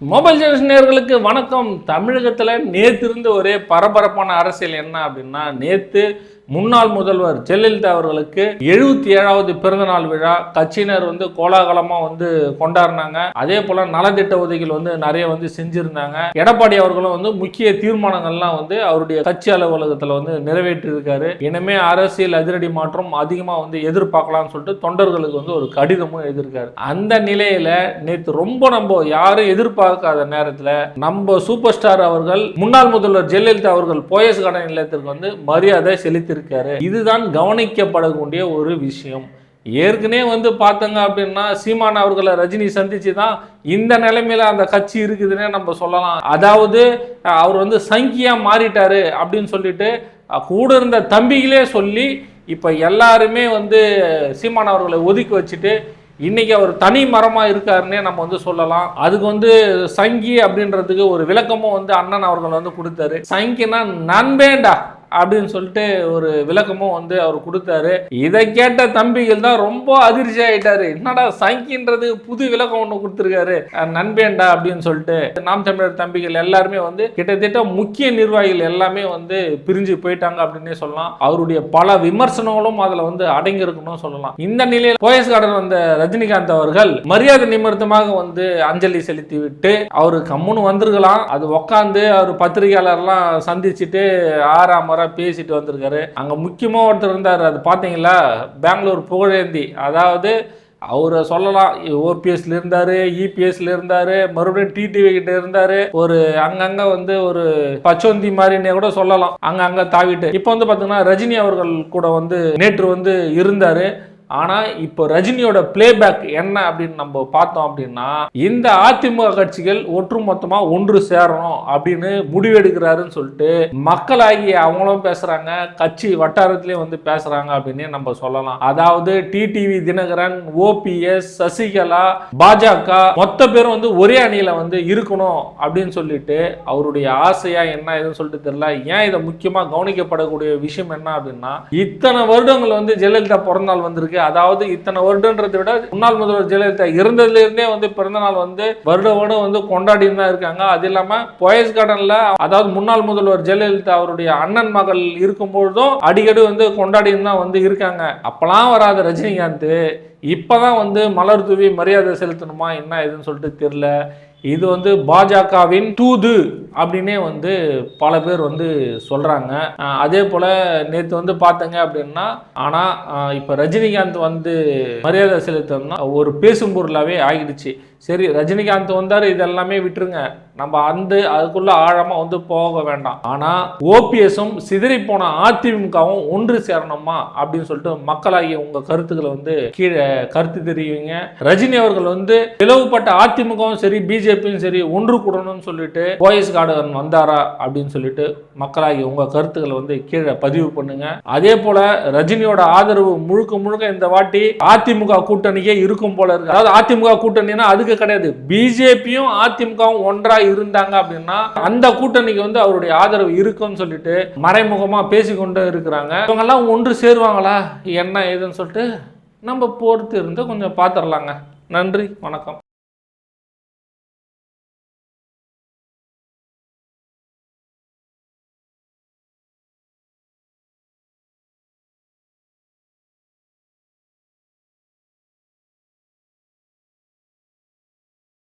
Mobile generation நேயர்களுக்கு வணக்கம். தமிழகத்தில் நேற்று இருந்த ஒரே பரபரப்பான அரசியல் என்ன அப்படின்னா நேற்று முன்னாள் முதல்வர் ஜெயலலிதா அவர்களுக்கு எழுபத்தி ஏழாவது பிறந்தநாள் விழா. கட்சியினர் வந்து கோலாகலமாக வந்து கொண்டாடினாங்க. அதே போல் நலத்திட்ட உதவிகள் வந்து நிறைய வந்து செஞ்சுருந்தாங்க. எடப்பாடி அவர்களும் வந்து முக்கிய தீர்மானங்கள்லாம் வந்து அவருடைய கட்சி அலுவலகத்தில் வந்து நிறைவேற்றியிருக்காரு. இனிமே அரசியல் அதிரடி மாற்றம் அதிகமாக வந்து எதிர்பார்க்கலாம்னு சொல்லிட்டு தொண்டர்களுக்கு வந்து ஒரு கடிதமும் எழுதியிருக்காரு. அந்த நிலையில் நேற்று ரொம்ப நம்ம யாரும் எதிர்பார்க்காத நேரத்தில் நம்ம சூப்பர் ஸ்டார் அவர்கள் முன்னாள் முதல்வர் ஜெயலலிதா அவர்கள் போயஸ் கார்டன் நிலையத்திற்கு வந்து மரியாதை வைத்திருக்காரு இதுதான் கவனிக்கப்படக்கூடிய ஒரு விஷயம். ஏற்கனவே வந்து பார்த்தங்க அப்படின்னா சீமான் அவர்களை ரஜினி சந்திச்சு தான் இந்த நிலைமையில அந்த கட்சி இருக்குதுன்னே நம்ம சொல்லலாம். அதாவது அவர் வந்து சங்கியா மாறிட்டாரு அப்படின்னு சொல்லிட்டு கூட இருந்த தம்பிகளே சொல்லி இப்போ எல்லாருமே வந்து சீமான் அவர்களை ஒதுக்கி வச்சுட்டு இன்னைக்கு அவர் தனி மரமாக இருக்காருன்னே நம்ம வந்து சொல்லலாம். அதுக்கு வந்து சங்கி அப்படின்றதுக்கு ஒரு விளக்கமும் வந்து அண்ணன் அவர்கள் வந்து கொடுத்தாரு. சங்கினா நண்பேண்டா. அப்படின்னு சொல்லிட்டு ஒரு விளக்கமும் வந்து அவர் கொடுத்தாரு. இதை கேட்ட தம்பிகள் தான் ரொம்ப அதிர்ச்சி ஆயிட்டாரு. என்னடா சங்கின்றது புது விளக்கம் ஒன்று கொடுத்துருக்காரு. நண்பேண்டா அப்படின்னு சொல்லிட்டு நாம் தமிழர் தம்பிகள் எல்லாருமே வந்து கிட்டத்தட்ட முக்கிய நிர்வாகிகள் எல்லாமே வந்து பிரிஞ்சு போயிட்டாங்க அப்படின்னே சொல்லலாம். அவருடைய பல விமர்சனங்களும் அதில் வந்து அடங்கியிருக்கணும் சொல்லலாம். இந்த நிலையில் போயஸ் வந்த ரஜினிகாந்த் அவர்கள் மரியாதை நிமித்தமாக வந்து அஞ்சலி செலுத்தி விட்டு அவரு கம்முன்னு வந்திருக்கலாம். அது உக்காந்து அவர் பத்திரிகையாளர்லாம் சந்திச்சுட்டு ஆறாம் முறை பேசிட்டு வந்திருக்காரு. அங்கே முக்கியமாக ஒருத்தர் இருந்தார். அது பார்த்தீங்களா பெங்களூர் புகழேந்தி. அதாவது அவரை சொல்லலாம் ஓபிஎஸ்ல இருந்தார் இபிஎஸ்ல இருந்தார் மறுபடியும் டிடிவி கிட்ட இருந்தார். ஒரு அங்கங்கே வந்து ஒரு பச்சோந்தி மாதிரின்னே கூட சொல்லலாம். அங்க தாவிட்டு. இப்போ வந்து பார்த்தீங்கன்னா ரஜினி அவர்கள் கூட வந்து நேற்று வந்து இருந்தார். ஆனா இப்போ ரஜினியோட பிளேபேக் என்ன அப்படின்னு நம்ம பார்த்தோம் அப்படின்னா இந்த அதிமுக கட்சிகள் ஒற்றுமொத்தமாக ஒன்று சேரணும் அப்படின்னு முடிவெடுக்கிறாருன்னு சொல்லிட்டு மக்களாகி அவங்களும் பேசுகிறாங்க கட்சி வட்டாரத்திலயும் வந்து பேசுறாங்க அப்படின்னே நம்ம சொல்லலாம். அதாவது டிடிவி தினகரன் ஓபிஎஸ் சசிகலா பாஜக மொத்த பேரும் வந்து ஒரே அணியில வந்து இருக்கணும் அப்படின்னு சொல்லிட்டு அவருடைய ஆசையா என்ன ஏதுன்னு சொல்லிட்டு தெரியல. ஏன் இதை முக்கியமாக கவனிக்கப்படக்கூடிய விஷயம் என்ன அப்படின்னா இத்தனை வருடங்கள் வந்து ஜெயலலிதா பிறந்தால் வந்திருக்கு. அதாவது இத்தனை வருடன்றதை விட முன்னாள் முதல்வர் ஜெயலலிதா இருந்ததுலேருந்தே வந்து பிறந்தநாள் வந்து வருட வருடம் வந்து கொண்டாடி தான் இருக்காங்க. அது இல்லாமல் போயஸ் கார்டனில் அதாவது முன்னாள் முதல்வர் ஜெயலலிதா அவருடைய அண்ணன் மகள் இருக்கும்பொழுதும் அடிக்கடி வந்து கொண்டாடி தான் வந்து இருக்காங்க. அப்போலாம் வராத ரஜினிகாந்த். இப்பதான் வந்து மலர் தூவி மரியாதை செலுத்தணுமா என்ன ஏதுன்னு சொல்லிட்டு தெரியல. இது வந்து பாஜகவின் தூது அப்படின்னே வந்து பல பேர் வந்து சொல்கிறாங்க அதே போல் நேற்று வந்து பார்த்தங்க அப்படின்னா ஆனால் இப்போ ரஜினிகாந்த் வந்து மரியாதை செலுத்தம்னா ஒரு பேசும் பொருளாகவே ஆகிடுச்சு. சரி ரஜினிகாந்த் வந்தார் இதெல்லாமே விட்டுருங்க. நம்ம அந்த அதுக்குள்ளே ஆழமாக வந்து போக வேண்டாம். ஆனால் ஓபிஎஸும் சிதறி போன அதிமுகவும் ஒன்று சேரணுமா அப்படின்னு சொல்லிட்டு மக்களாகிய உங்கள் கருத்துக்களை வந்து கீழே கருத்து தெரிவிங்க. ரஜினி அவர்கள் வந்து பிளவுபட்ட அதிமுகவும் சரி பிஜேபியும் சரி ஒன்று கூடணும்னு சொல்லிட்டு போயஸ் கார்டன் வந்தாரா அப்படின்னு சொல்லிட்டு மக்களாகி உங்க கருத்துக்களை வந்து கீழே பதிவு பண்ணுங்க. அதே போல ரஜினியோட ஆதரவு முழுக்க முழுக்க இந்த வாட்டி அதிமுக கூட்டணியே இருக்கும் போல இருக்கு. அதாவது அதிமுக கூட்டணினா அதுக்கு கிடையாது. பிஜேபியும் அதிமுகவும் ஒன்றா இருந்தாங்க அப்படின்னா அந்த கூட்டணிக்கு வந்து அவருடைய ஆதரவு இருக்கும்னு சொல்லிட்டு மறைமுகமா பேசிக்கொண்டு இருக்கிறாங்க. இவங்க எல்லாம் ஒன்று சேருவாங்களா? என்ன ஏதுன்னு சொல்லிட்டு நம்ம பொறுத்து இருந்து கொஞ்சம் பார்த்துடலாங்க நன்றி வணக்கம்.